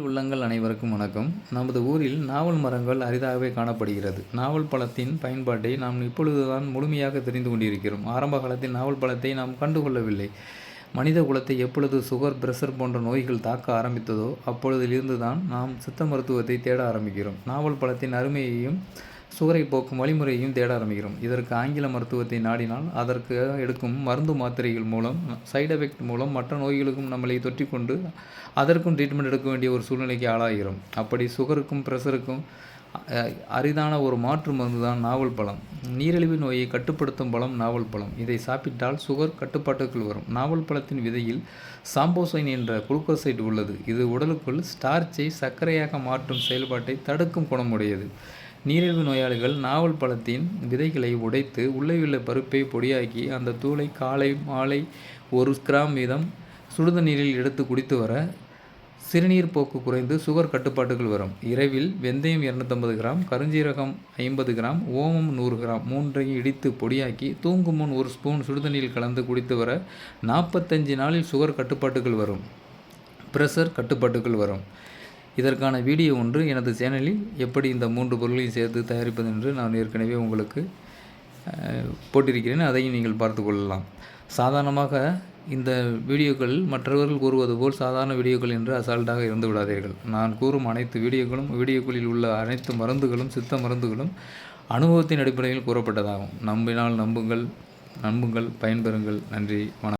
உள்ளங்கள் அனைவருக்கும் வணக்கம். நமது ஊரில் நாவல் மரங்கள் அரிதாகவே காணப்படுகிறது. நாவல் பழத்தின் பயன்பாட்டை நாம் இப்பொழுதுதான் முழுமையாக தெரிந்து கொண்டிருக்கிறோம். ஆரம்ப காலத்தில் நாவல் பழத்தை நாம் கண்டுகொள்ளவில்லை. மனித குலத்தை எப்பொழுது சுகர் பிரஷர் போன்ற நோய்கள் தாக்க ஆரம்பித்ததோ அப்பொழுதிலிருந்து தான் நாம் சித்த மருத்துவத்தை தேட ஆரம்பிக்கிறோம். நாவல் பழத்தின் அருமையையும் சுகரை போக்கும் வழிமுறையையும் தேட ஆரம்பிக்கிறோம். இதற்கு ஆங்கில மருத்துவத்தை நாடினால் அதற்கு எடுக்கும் மருந்து மாத்திரைகள் மூலம் சைடு எஃபெக்ட் மூலம் மற்ற நோய்களுக்கும் நம்மளை தொற்றிக்கொண்டு அதற்கும் ட்ரீட்மெண்ட் எடுக்க வேண்டிய ஒரு சூழ்நிலைக்கு ஆளாகிறோம். அப்படி சுகருக்கும் ப்ரெஷருக்கும் அரிதான ஒரு மாற்று மருந்து தான் நாவல் பழம். நீரிழிவு நோயை கட்டுப்படுத்தும் பழம் நாவல் பழம். இதை சாப்பிட்டால் சுகர் கட்டுப்பாட்டுக்குள் வரும். நாவல் பழத்தின் விதையில் சாம்போசைன் என்ற குளுக்கோசைட் உள்ளது. இது உடலுக்குள் ஸ்டார்ச்சை சர்க்கரையாக மாற்றும் செயல்பாட்டை தடுக்கும் குணமுடையது. நீரிழிவு நோயாளிகள் நாவல் பழத்தின் விதைகளை உடைத்து உள்ளே உள்ள பருப்பை பொடியாக்கி அந்த தூளை காலை மாலை ஒரு கிராம் வீதம் சுடுதண்ணீரில் எடுத்து குடித்து வர சிறுநீர் போக்கு குறைந்து சுகர் கட்டுப்பாட்டுகள் வரும். இரவில் வெந்தயம் இரநூத்தம்பது கிராம் கருஞ்சீரகம் ஐம்பது கிராம் ஓமம் நூறு கிராம் மூன்றையும் இடித்து பொடியாக்கி தூங்கும் முன் ஒரு ஸ்பூன் சுடுதண்ணீரில் கலந்து குடித்து வர நாற்பத்தஞ்சு நாளில் சுகர் கட்டுப்பாட்டுகள் வரும். ப்ரெஷர் கட்டுப்பாட்டுகள் வரும். இதற்கான வீடியோ ஒன்று எனது சேனலில் எப்படி இந்த மூன்று பொருளையும் சேர்த்து தயாரிப்பது என்று நான் ஏற்கனவே உங்களுக்கு போட்டிருக்கிறேன். அதையும் நீங்கள் பார்த்து கொள்ளலாம். சாதாரணமாக இந்த வீடியோக்கள் மற்றவர்கள் கூறுவது போல் சாதாரண வீடியோக்கள் என்று அசால்ட்டாக இருந்து விடாதீர்கள். நான் கூறும் அனைத்து வீடியோக்களும் வீடியோக்களில் உள்ள அனைத்து மருந்துகளும் சித்த மருந்துகளும் அனுபவத்தின் அடிப்படையில் கூறப்பட்டதாகும். நம்பினால் நம்புங்கள் நம்புங்கள் பயன்பெறுங்கள். நன்றி வணக்கம்.